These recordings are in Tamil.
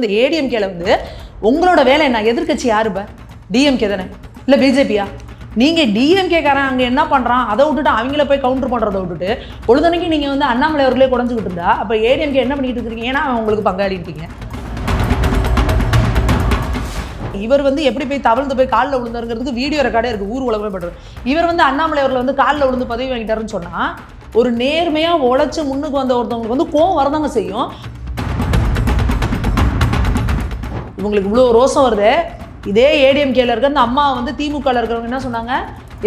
இந்த ஏடிஎம்கேல வந்து உங்களோட வேலை என்ன? எதிர்க்கட்சி யாருப்ப டிஎம்கே தானே? இல்லை பிஜேபியா நீங்கள் டிஎம்கே காரன் அங்கே என்ன பண்ணுறான் அதை விட்டுட்டு அவங்கள போய் கவுண்டர் பண்ணுறதை விட்டுட்டு பொழுதுனைக்கு நீங்கள் வந்து அண்ணாமலை அவர்களே குறைஞ்சிக்கிட்டு இருந்தா அப்போ ஏடிஎம்கே என்ன பண்ணிக்கிட்டு இருக்கீங்க? ஏன்னா உங்களுக்கு பங்காளிட்டீங்க இவர் வந்து எப்படி போய் தவழ்ந்து போய் காலில் விழுந்தாருங்கிறதுக்கு வீடியோ ரெக்கார்டே இருக்குது ஊர் உலகமே பண்றது. இவர் வந்து அண்ணாமலை அவர்கள் வந்து காலில் விழுந்து பதவி வாங்கிட்டாருன்னு சொன்னால் ஒரு நேர்மையாக உழைச்சி முன்னுக்கு வந்த ஒருத்தவங்களுக்கு வந்து கோவம் வரதாங்க செய்யும். இவங்களுக்கு இவ்வளோ ரோசம் வருது. இதே ஏடிஎம்கேல இருக்க அந்த அம்மா வந்து திமுகவில் இருக்கிறவங்க என்ன சொன்னாங்க?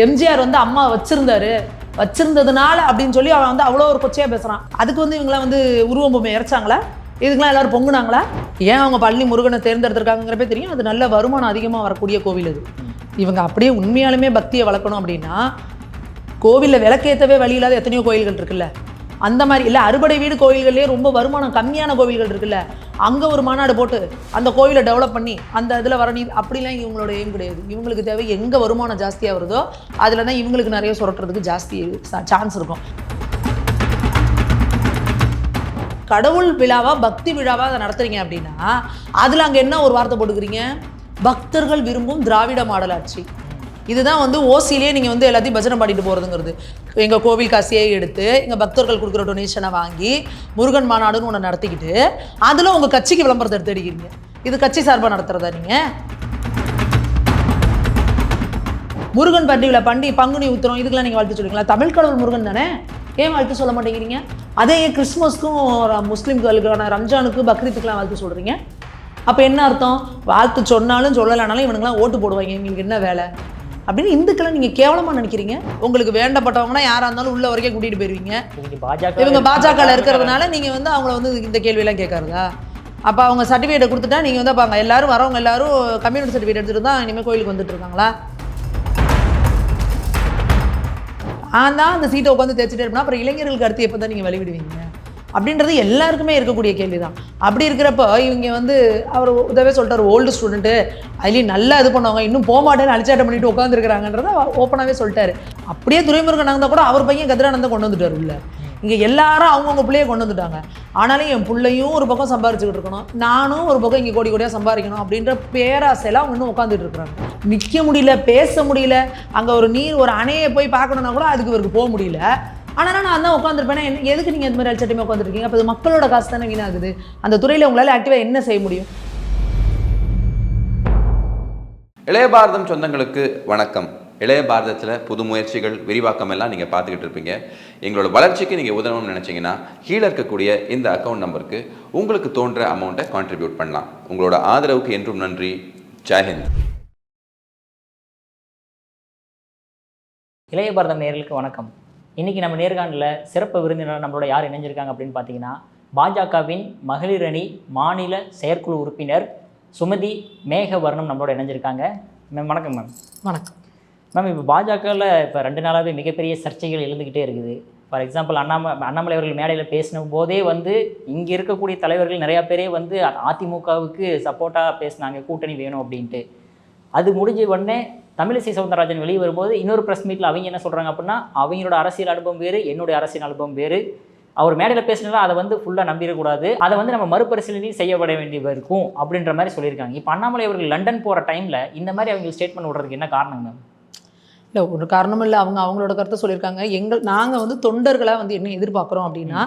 எம்ஜிஆர் வந்து அம்மா வச்சிருந்தாரு. வச்சிருந்ததுனால அப்படின்னு சொல்லி அவன் வந்து அவ்வளோ ஒரு கொச்சையாக பேசுகிறான் அதுக்கு வந்து இவங்களாம் வந்து உருவம் பொம்மை இறைச்சாங்களா? இதுக்கெல்லாம் எல்லாரும் பொங்குனாங்களா? ஏன் அவங்க பள்ளி முருகனை தேர்ந்தெடுத்திருக்காங்கிறப்பே தெரியும்? அது நல்ல வருமானம் அதிகமாக வரக்கூடிய கோவில் அது. இவங்க அப்படியே உண்மையாலுமே பக்தியை வளர்க்கணும் அப்படின்னா கோவிலில் விளக்கேற்றவே வழி இல்லாத எத்தனையோ கோயில்கள் இருக்குல்ல? அந்த மாதிரி இல்லை அறுபடை வீடு கோயில்கள்லேயே ரொம்ப வருமானம் கம்மியான கோவில்கள் இருக்குல்ல அங்கே ஒரு மாநாடு போட்டு அந்த கோவிலை டெவலப் பண்ணி அந்த இதில் வர நீ அப்படிலாம் இவங்களோட எய்ம் கிடையாது. இவங்களுக்கு தேவை எங்கே வருமானம் ஜாஸ்தியாக வருதோ அதில் தான் இவங்களுக்கு நிறைய சுரட்டுறதுக்கு ஜாஸ்தி சான்ஸ் இருக்கும். கடவுள் விழாவா பக்தி விழாவா அதை நடத்துறீங்க அப்படின்னா அதில் அங்கே என்ன ஒரு வார்த்தை போட்டுக்கிறீங்க? பக்தர்கள் விரும்பும் திராவிட மாடல் ஆட்சி இதுதான் வந்து ஓசிலேயே நீங்கள் வந்து எல்லாத்தையும் பஜனை பாடிட்டு போகிறதுங்கிறது எங்கள் கோவில் காசியே எடுத்து எங்கள் பக்தர்கள் கொடுக்குற டொனேஷனை வாங்கி முருகன் மாநாடுன்னு ஒன்று நடத்திக்கிட்டு அதில் உங்கள் கட்சிக்கு விளம்பரத்தை எடுத்து அடிக்கிறீங்க. இது கட்சி சார்பாக நடத்துகிறதா நீங்கள் முருகன் பண்டிகையில் பண்டி பங்குனி உத்திரம் இதுக்கெல்லாம் நீங்கள் வாழ்த்து சொல்லுவீங்களா தமிழ் கடவுள் முருகன் தானே? ஏன் வாழ்த்து சொல்ல மாட்டேங்கிறீங்க? அதே ஏன் கிறிஸ்மஸ்க்கும் முஸ்லீம்களுக்கான ரம்ஜானுக்கு பக்ரீத்துக்குலாம் வாழ்த்து சொல்கிறீங்க அப்போ என்ன அர்த்தம்? வாழ்த்து சொன்னாலும் சொல்லலைனாலும் இவனுங்களாம் ஓட்டு போடுவாங்க. இவங்களுக்கு என்ன வேலை? அப்படின்னு இந்துக்களை நீங்கள் கேவலமாக நினைக்கிறீங்க? உங்களுக்கு வேண்டப்பட்டவங்கன்னா யாராக இருந்தாலும் உள்ள வரைக்கும் கூட்டிகிட்டு போயிருவீங்க. இவங்க பாஜக இவங்க பாஜகவில் இருக்கிறதுனால நீங்கள் வந்து அவங்கள வந்து இந்த கேள்வியெல்லாம் கேட்கறதா அப்போ அவங்க சர்டிஃபிகேட்டை கொடுத்துட்டா நீங்கள் வந்து பாங்க எல்லாரும் வரவங்க எல்லாரும் கம்யூனிட்டி சர்டிஃபிகேட் எடுத்துகிட்டு தான் இனிமேல் கோயிலுக்கு வந்துட்டு இருக்காங்களா? தான் அந்த சீட்டை உட்காந்து தேய்ச்சிட்டே இருப்பேன்? அப்புறம் இளைஞர்களுக்கு அடுத்து எப்போ தான் நீங்கள் வழிவிடுவீங்க? அப்படின்றது எல்லாருக்குமே இருக்கக்கூடிய கேள்வி தான் அப்படி இருக்கிறப்ப இவங்க வந்து அவர் உதவே சொல்லிட்டார் ஓல்டு ஸ்டூடெண்ட்டு அதுலேயும் நல்லா இது பண்ணுவாங்க. இன்னும் போக மாட்டேன்னு அழிச்சாட்டம் பண்ணிட்டு உட்காந்துருக்கிறாங்கன்றத ஓப்பனாகவே சொல்லிட்டாரு. அப்படியே துறைமுருகன் நடந்தால் கூட அவர் பையன் கதிரானந்தம் கொண்டு வந்துட்டார் உள்ள. இங்கே எல்லாரும் அவங்கவுங்க பிள்ளைய கொண்டு வந்துட்டாங்க. ஆனாலும் என் பிள்ளையும் ஒரு பக்கம் சம்பாரிச்சுக்கிட்டு இருக்கணும். நானும் ஒரு பக்கம் இங்கே கோடி கோடியாக சம்பாதிக்கணும். அப்படின்ற பேராசையில் அவங்க இன்னும் உட்காந்துட்டு இருக்கிறாங்க. நிற்க முடியல பேச முடியல. அங்கே ஒரு நீர் ஒரு அணையை போய் பார்க்கணுன்னா கூட அதுக்கு இவருக்கு போக முடியல. ஆனால் நான் தான் உட்காந்துருப்பேன் என்ன எதுக்கு நீங்கள் இந்த மாதிரி அடிச்சட்டியுமே உட்காந்துருக்கீங்க அப்போ இது மக்களோட காசு தானே வீணாகுது. அந்த துறையில் உங்களால் ஆக்டிவாக என்ன செய்ய முடியும்? இளைய பாரதம் சொந்தங்களுக்கு வணக்கம். இளைய பாரதத்தில் புது முயற்சிகள் விரிவாக்கம் எல்லாம் நீங்கள் பார்த்துக்கிட்டு இருப்பீங்க. எங்களோட வளர்ச்சிக்கு நீங்கள் உதவணும்னு நினச்சிங்கன்னா கீழே இருக்கக்கூடிய இந்த அக்கௌண்ட் நம்பருக்கு உங்களுக்கு தோன்ற அமௌண்ட்டை கான்ட்ரிபியூட் பண்ணலாம். உங்களோட ஆதரவுக்கு என்றும் நன்றி. ஜெயஹிந்த் இளைய பாரதம் நேயர்களுக்கு வணக்கம். இன்னைக்கு நம்ம நேர்காணலில் சிறப்பு விருந்தினர் நம்மளோட யார் இணைஞ்சிருக்காங்க அப்படின்னு பார்த்தீங்கன்னா பாஜகவின் மகளிர் அணி மாநில செயற்குழு உறுப்பினர் சுமதி மேகவர்ணம் நம்மளோட இணைஞ்சிருக்காங்க. மேம் வணக்கம் மேம் வணக்கம். மேம் இப்போ பாஜகவில் இப்போ ரெண்டு நாளாகவே மிகப்பெரிய சர்ச்சைகள் எழுந்துக்கிட்டே இருக்குது. ஃபார் எக்ஸாம்பிள் அண்ணாம அண்ணாமலை அவர்கள் மேடையில் பேசின போதே வந்து இங்கே இருக்கக்கூடிய தலைவர்கள் நிறையா பேரே வந்து அதிமுகவுக்கு சப்போர்ட்டாக பேசினாங்க கூட்டணி வேணும் அப்படின்ட்டு. அது முடிஞ்ச உடனே தமிழிசை சவுந்தரராஜன் வெளியே வரும்போது இன்னொரு ப்ரெஸ் மீட்டில் அவங்க என்ன சொல்கிறாங்க அப்படின்னா அவங்களோட அரசியல் அனுபவம் வேறு என்னுடைய அரசியல் அனுபவம் வேறு. அவர் மேடையில் பேசினாலும் அதை வந்து ஃபுல்லாக நம்பிடக்கூடாது. அதை வந்து நம்ம மறுபரிசீலனை செய்யப்பட வேண்டியது இருக்கும் அப்படின்ற மாதிரி சொல்லியிருக்காங்க. இப்போ அண்ணாமலை அவர்கள் லண்டன் போகிற டைமில் இந்த மாதிரி அவங்க ஸ்டேட்மெண்ட் விடுறதுக்கு என்ன காரணம் மேம் இல்லை ஒரு காரணமும் இல்லை. அவங்க அவங்களோட கருத்தை சொல்லியிருக்காங்க. எங்கள் நாங்கள் வந்து தொண்டர்களாக வந்து என்ன எதிர்பார்க்குறோம் அப்படின்னா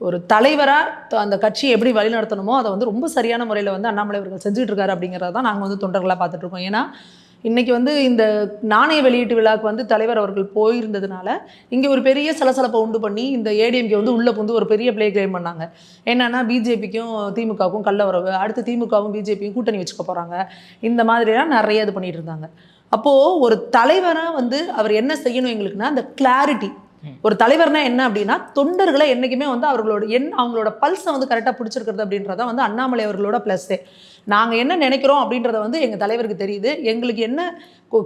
ஒரு தலைவராக அந்த கட்சியை எப்படி வழிநடத்தணுமோ அதை வந்து ரொம்ப சரியான முறையில் வந்து அண்ணாமலை அவர்கள் செஞ்சுட்டு இருக்காரு அப்படிங்கிறத தான் நாங்கள் வந்து தொண்டர்களாக பார்த்துட்டு இருக்கோம். ஏன்னா இன்றைக்கி வந்து இந்த நாணய வெளியீட்டு விழாவுக்கு வந்து தலைவர் அவர்கள் போயிருந்ததுனால இங்கே ஒரு பெரிய சலசலப்பை உண்டு பண்ணி இந்த ஏடிஎம்கே வந்து உள்ளே புந்து ஒரு பெரிய ப்ளே கிளைம் பண்ணாங்க. என்னன்னா பிஜேபிக்கும் திமுகவுக்கும் கள்ள உறவு அடுத்து திமுகவும் பிஜேபியும் கூட்டணி வச்சுக்க போகிறாங்க இந்த மாதிரிலாம் நிறைய இது பண்ணிட்டு இருந்தாங்க. அப்போது ஒரு தலைவராக வந்து அவர் என்ன செய்யணும் எங்களுக்குன்னா அந்த கிளாரிட்டி ஒரு தலைவர்னா என்ன அப்படின்னா தொண்டர்களை என்றைக்குமே வந்து அவர்களோட என் அவங்களோட பல்ஸை வந்து கரெக்டாக பிடிச்சிருக்கிறது அப்படின்றத வந்து அண்ணாமலை அவர்களோட ப்ளஸ்ஸே நாங்கள் என்ன நினைக்கிறோம் அப்படின்றத வந்து எங்கள் தலைவருக்கு தெரியுது. எங்களுக்கு என்ன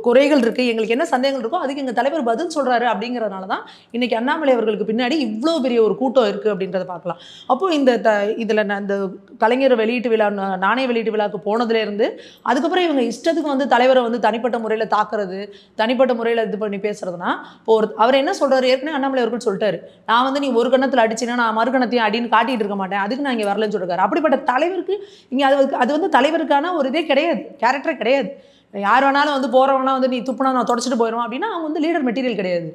குறைகள் இருக்குது எங்களுக்கு என்ன சந்தேகங்கள் இருக்கோ அதுக்கு எங்கள் தலைவர் பதில் சொல்கிறாரு அப்படிங்கிறதுனால தான் இன்றைக்கி அண்ணாமலை அவர்களுக்கு பின்னாடி இவ்வளோ பெரிய ஒரு கூட்டம் இருக்குது அப்படின்றத பார்க்கலாம். அப்போது இந்த த இதில் இந்த கலைஞர் வெளியீட்டு விழா நாணய வெளியீட்டு விழாவுக்கு போனதுலேருந்து அதுக்கப்புறம் இவங்க இஷ்டத்துக்கு வந்து தலைவரை வந்து தனிப்பட்ட முறையில் தாக்குறது தனிப்பட்ட முறையில் இது பண்ணி பேசுகிறதுனா இப்போ ஒரு அவர் என்ன சொல்கிறார் ஏற்கனவே அண்ணாமலை அவர்கள் சொல்லிட்டாரு. நான் வந்து நீ ஒரு கணத்தில் அடிச்சினா நான் மறு கணத்தையும் அடின்னு காட்டிகிட்டு இருக்க மாட்டேன். அதுக்கு நான் இங்கே வரலன்னு சொல்லிருக்காரு. அப்படிப்பட்ட தலைவருக்கு இங்கே அது அது வந்து தலைவருக்கான ஒரு இதே கிடையாது. கேரக்டரே கிடையாது. யார் வேணாலும் வந்து போகிறவனா வந்து நீ துப்புனா நான் தொடச்சிட்டு போயிடும் அப்படின்னா அவங்க வந்து லீடர் மெட்டீரியல் கிடையாது.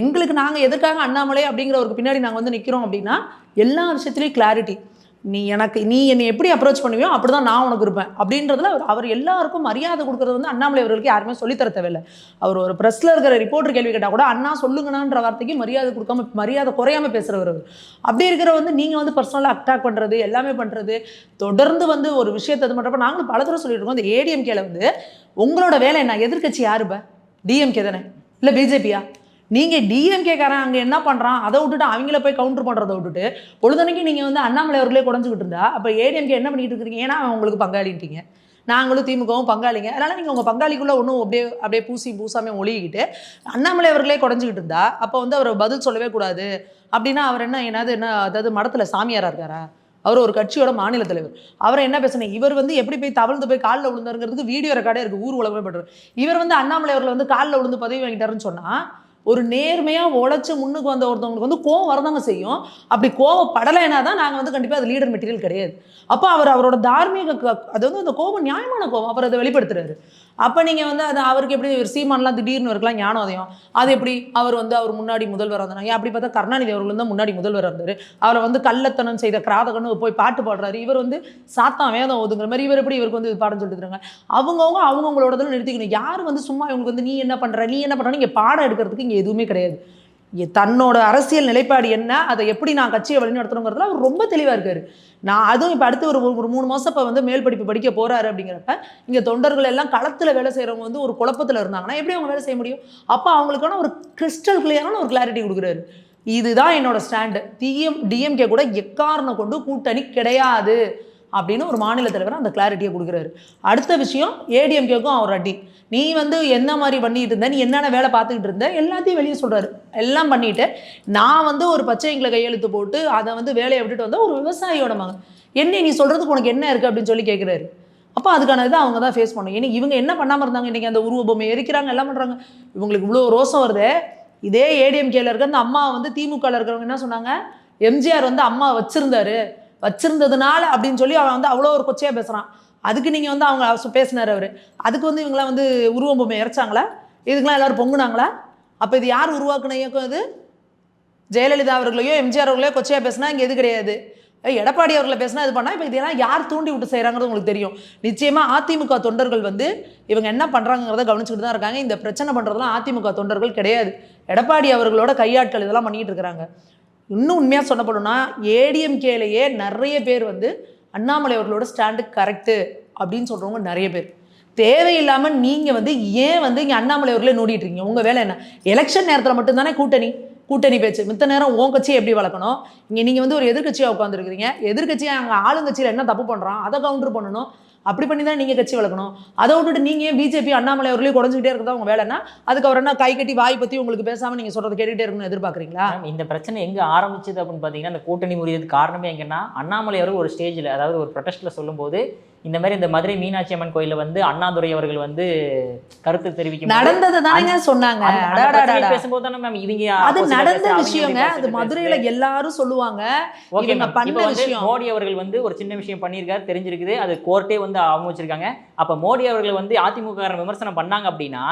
எங்களுக்கு நாங்கள் எதுக்காக அண்ணாமலை அப்படிங்கிறவருக்கு பின்னாடி நாங்கள் வந்து நிற்கிறோம் அப்படின்னா எல்லா விஷயத்துலையும் கிளாரிட்டி நீ எனக்கு நீ என்னை எப்படி அப்ரோச் பண்ணுவியோ அப்படி தான் நான் உனக்கு இருப்பேன். அப்படின்றதுல அவர் அவர் எல்லாருக்கும் மரியாதை கொடுக்குறது வந்து அண்ணாமலை அவர்களுக்கு யாருமே சொல்லித்தர தேவையில்லை. அவர் ஒரு ப்ரெஸ்ஸில் இருக்கிற ரிப்போர்ட்டர் கேள்வி கேட்டால் கூட அண்ணா சொல்லுங்கண்ணான்ற வார்த்தைக்கு மரியாதை கொடுக்காம மரியாதை குறையாம பேசுகிறவர் அவர். அப்படி இருக்கிற வந்து நீங்கள் வந்து பர்சனலாக அட்டாக் பண்ணுறது எல்லாமே பண்ணுறது தொடர்ந்து வந்து ஒரு விஷயத்தை இது பண்ணுறப்ப நாங்களும் பல தடவை சொல்லிட்டு இருக்கோம். இந்த ஏடிஎம்கேல வந்து உங்களோட வேலை என்ன? எதிர்க்கட்சி யாருப்ப டிஎம்கே தானே? இல்லை பிஜேபியா நீங்கள் டிஎம்கேக்காரன் அங்கே என்ன பண்ணுறான் அதை விட்டுட்டு அவங்கள போய் கவுண்டர் பண்ணுறதை விட்டுட்டு பொழுதனைக்கு நீங்கள் வந்து அண்ணாமலை அவர்களே குறைஞ்சிக்கிட்டு இருந்தா அப்போ ஏடிஎம்கே என்ன பண்ணிட்டு இருக்கிறீங்க? ஏன்னா அவன் உங்களுக்கு பங்காளின்ட்டீங்க நாங்களும் திமுகவும் பங்காளிங்க. அதனால் நீங்கள் உங்கள் பங்காளிக்குள்ளே ஒன்றும் அப்படியே அப்படியே பூசி பூசாமே ஒழுகிக்கிட்டு அண்ணாமலை அவர்களே குறைஞ்சிக்கிட்டு இருந்தா அப்போ வந்து அவர் பதில் சொல்லவே கூடாது. அப்படின்னா அவர் என்ன என்னது என்ன அதாவது மடத்தில் சாமியாராக இருக்காரா? அவர் ஒரு கட்சியோட மாநில தலைவர். அவரை என்ன பேசுனேன் இவர் வந்து எப்படி போய் தவழ்ந்து போய் காலில் விழுந்தாருங்கிறதுக்கு வீடியோ ரெக்கார்டே இருக்குது ஊர் உலகமே பண்ணுறாரு இவர் வந்து அண்ணாமலை அவர்கள் வந்து காலில் விழுந்து பதவி வாங்கிட்டாருன்னு சொன்னால் ஒரு நேர்மையாக உழைச்சி முன்னுக்கு வந்த ஒருத்தவங்களுக்கு வந்து கோவம் வரதாங்க செய்யும். அப்படி கோவப்படலைன்னா தான் நாங்கள் வந்து கண்டிப்பாக அது லீடர் மெட்டீரியல் கிடையாது. அப்போ அவர் அவரோட தார்மீக அது வந்து அந்த கோபம் நியாயமான கோபம். அவர் அதை வெளிப்படுத்துறாரு. அப்போ நீங்கள் வந்து அது அவருக்கு எப்படி ஒரு சீமான்லாம் திடீர்னு இருக்கலாம் ஞானோதயம் அது எப்படி? அவர் வந்து அவர் முன்னாடி முதல்வர் இருந்தாங்க அப்படி பார்த்தா கருணாநிதி அவர்கள் தான் முன்னாடி முதல்வர் இருந்தார். அவரை வந்து கள்ளத்தனம் செய்த கிராதகன்னு போய் பாட்டு பாடுறாரு. இவர் வந்து சாத்தான் வேதம் ஓதுங்கிற மாதிரி இவர் எப்படி இவருக்கு வந்து இது பாடம் சொல்லிட்டு அவங்கவுங்க அவங்கவுங்களோட நிறுத்திக்கணும். யார் வந்து சும்மா இவங்களுக்கு வந்து நீ என்ன பண்ணுற நீ என்ன பண்ணுறன்னு இங்கே பாடம் எடுக்கிறதுக்கு இங்கே எதுவுமே கிடையாது. தன்னோட அரசியல் நிலைப்பாடு என்ன? அதை எப்படி நான் கட்சியை வழிநடத்தணுங்கிறதுல அவர் ரொம்ப தெளிவாக இருக்காரு. நான் அதுவும் இப்போ அடுத்து ஒரு ஒரு மூணு மாதம் இப்போ வந்து மேல் படிப்பு படிக்க போகிறாரு அப்படிங்கிறப்ப இங்கே தொண்டர்கள் எல்லாம் களத்தில் வேலை செய்கிறவங்க வந்து ஒரு குழப்பத்தில் இருந்தாங்கன்னா எப்படி அவங்க வேலை செய்ய முடியும்? அப்போ அவங்களுக்கான ஒரு கிறிஸ்டல் கிளியரான ஒரு கிளாரிட்டி கொடுக்குறாரு. இதுதான் என்னோட ஸ்டாண்டு டிஎம் டிஎம்கே கூட எக்காரணம் கொண்டு கூட்டணி கிடையாது. அப்படின்னு ஒரு மாநில தலைவர் அந்த கிளாரிட்டியை கொடுக்குறாரு. அடுத்த விஷயம் ஏடிஎம்கேக்கும் அவர் அடி. நீ வந்து என்ன மாதிரி பண்ணிட்டு இருந்த நீ என்னென்ன வேலை பார்த்துக்கிட்டு இருந்த எல்லாத்தையும் வெளியே சொல்கிறாரு எல்லாம் பண்ணிவிட்டு நான் வந்து ஒரு பச்சைங்களை கையெழுத்து போட்டு அதை வந்து வேலையை விட்டுட்டு வந்தால் ஒரு விவசாயியோட மகன். என்ன நீ சொல்கிறதுக்கு உனக்கு என்ன இருக்குது அப்படின்னு சொல்லி கேட்குறாரு அப்போ அதுக்கான இதை அவங்க தான் ஃபேஸ் பண்ணும் ஏன்னா இவங்க என்ன பண்ணாமல் இருந்தாங்க? இன்றைக்கி அந்த உருவ பொம்மை எரிக்கிறாங்க எல்லாம் பண்ணுறாங்க இவங்களுக்கு இவ்வளோ ரோசம் வருது. இதே ஏடிஎம்கேல இருக்க அந்த அம்மா வந்து திமுகவில் இருக்கிறவங்க என்ன சொன்னாங்க? எம்ஜிஆர் வந்து அம்மா வச்சுருந்தாரு. வச்சிருந்ததுனால அப்படின்னு சொல்லி அவன் வந்து அவ்வளோ ஒரு கொச்சையாக பேசுகிறான் அதுக்கு நீங்கள் வந்து அவங்க பேசினார் அவர். அதுக்கு வந்து இவங்களாம் வந்து உருவம் பொம்மை இறைச்சாங்களா? இதுக்கெல்லாம் எல்லோரும் பொங்குனாங்களா? அப்போ இது யார் உருவாக்குன இயக்கம் இது ஜெயலலிதா அவர்களையோ எம்ஜிஆர் அவர்களையோ கொச்சையாக பேசினா இங்கே எது கிடையாது. எடப்பாடி அவர்களை பேசினா இது பண்ணால் இப்போ இதெல்லாம் யார் தூண்டி விட்டு செய்கிறாங்கிறது உங்களுக்கு தெரியும். நிச்சயமாக அதிமுக தொண்டர்கள் வந்து இவங்க என்ன பண்ணுறாங்கிறத கவனிச்சுட்டு தான் இருக்காங்க. இந்த பிரச்சனை பண்ணுறதுலாம் அதிமுக தொண்டர்கள் கிடையாது. எடப்பாடி அவர்களோட கையாட்கள் இதெல்லாம் பண்ணிகிட்டு இருக்கிறாங்க. இன்னும் உண்மையாக சொல்லப்படணும்னா ஏடிஎம்கேலேயே நிறைய பேர் வந்து அண்ணாமலை அவர்களோட ஸ்டாண்டு கரெக்டு அப்படின்னு சொல்கிறவங்க நிறைய பேர். தேவையில்லாமல் நீங்கள் வந்து ஏன் வந்து இங்கே அண்ணாமலை அவர்களே நோண்டிட்டு இருக்கீங்க? உங்கள் வேலை என்ன? எலெக்ஷன் நேரத்தில் மட்டும்தானே கூட்டணி? கூட்டணி பேச்சு. மித்த நேரம் உன் கட்சியை எப்படி வளர்க்கணும்? இங்கே நீங்கள் வந்து ஒரு எதிர்க்கட்சியாக உட்காந்துருக்கிறீங்க எதிர்க்கட்சியாக அங்கே ஆளுங்கட்சியில் என்ன தப்பு பண்ணுறான் அதை கவுண்டர் பண்ணணும். அப்படி பண்ணி தான் நீங்கள் கட்சி வளர்க்கணும்? அதை விட்டுட்டு நீங்கள் ஏன் பிஜேபி அண்ணாமலை அவர்களையும் குறைஞ்சிக்கிட்டே இருக்கிறதா உங்கள் வேலைன்னா? அதுக்கு அவர் என்ன கை கட்டி வாய் பற்றி உங்களுக்கு பேசாமல் நீங்கள் சொல்கிறத கேட்டுகிட்டே இருக்கணும்னு எதிர்பார்க்குறீங்களா? இந்த பிரச்சனை எங்க ஆரம்பிச்சது அப்படின்னு பார்த்தீங்கன்னா இந்த கூட்டணி முறியதுக்கு காரணமே எங்கன்னா அண்ணாமலை அவர்கள் ஒரு ஸ்டேஜில் அதாவது ஒரு ப்ரொடெஸ்ட்ல சொல்லும்போது இந்த மாதிரி இந்த மதுரை மீனாட்சி அம்மன் கோயிலில் வந்து அண்ணாதுரை அவர்கள் வந்து கருத்து தெரிவிக்கும் நடந்தது தானேங்க சொன்னாங்க. பேசும்போது தானே மேம் இவங்க அது நடந்த விஷயங்க. அது மதுரையில. எல்லாரும் சொல்லுவாங்க. ஓகே பண்ண விஷயம். மோடி அவர்கள் வந்து ஒரு சின்ன விஷயம் பண்ணியிருக்காரு தெரிஞ்சிருக்குது. அது கோர்ட்டே வந்து அவமதிச்சிருக்காங்க அப்ப மோடி அவர்கள் வந்து அதிமுக விமர்சனம் பண்ணாங்க அப்படின்னா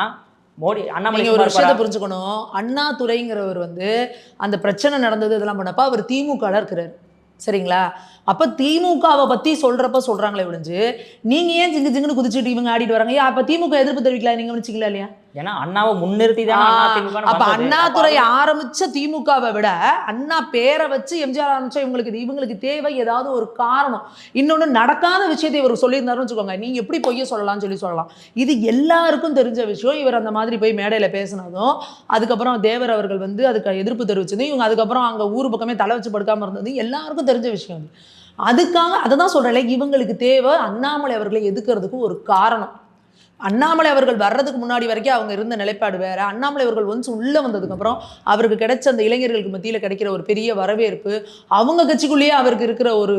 மோடி அண்ணாமலை ஒரு விஷயத்தை? புரிஞ்சுக்கணும். அண்ணா துரைங்கிறவர் வந்து அந்த பிரச்சனை நடந்தது இதெல்லாம் பண்ணப்ப அவர் திமுக இருக்கிறார். சரிங்களா? அப்ப திமுகவை பத்தி சொல்றப்ப சொல்றாங்களே ஒழிஞ்சு நீங்க ஏன் ஜிங்கு ஜிங்குன்னு குதிச்சுட்டு இவங்க ஆடிட்டு வராங்க? ஏன் அப்ப திமுக எதிர்ப்பு தெரிவிக்கலாம் நீங்க வச்சுக்கல இல்லையா? ஏன்னா அண்ணாவை முன்னிறுத்தி தான் அப்ப அப்ப ஆரம்பிச்ச திமுகவை விட அண்ணா பேரை வச்சு எம்ஜிஆர் ஆரம்பிச்சா இவங்களுக்கு இது- இவங்களுக்கு தேவை ஏதாவது ஒரு காரணம். இன்னொன்னு நடக்காத விஷயத்தை இவர் சொல்லியிருந்தாருன்னு வச்சுக்கோங்க. நீங்க எப்படி பொய்ய சொல்லலாம்னு சொல்லி சொல்லலாம். இது எல்லாருக்கும் தெரிஞ்ச விஷயம். இவர் அந்த மாதிரி போய் மேடையில பேசினதும் அதுக்கப்புறம் தேவர் அவர்கள் வந்து அதுக்கு எதிர்ப்பு தெரிவிச்சதும் இவங்க அதுக்கப்புறம் அங்க ஊர் பக்கமே தலை வச்சு படுக்காம இருந்தது எல்லாருக்கும் தெரிஞ்ச விஷயம். அதுக்காக அதை தான் சொல்கிறேன் இவங்களுக்கு தேவை அண்ணாமலை அவர்களை எதுக்குறதுக்கு ஒரு காரணம். அண்ணாமலை அவர்கள் வர்றதுக்கு முன்னாடி வரைக்கும் அவங்க இருந்த நிலைப்பாடு வேற. அண்ணாமலை அவர்கள் ஒன்ஸ் உள்ளே வந்ததுக்கப்புறம் அவருக்கு கிடைச்ச அந்த இளைஞர்களுக்கு மத்தியில் கிடைக்கிற ஒரு பெரிய வரவேற்பு அவங்க கட்சிக்குள்ளேயே அவருக்கு இருக்கிற ஒரு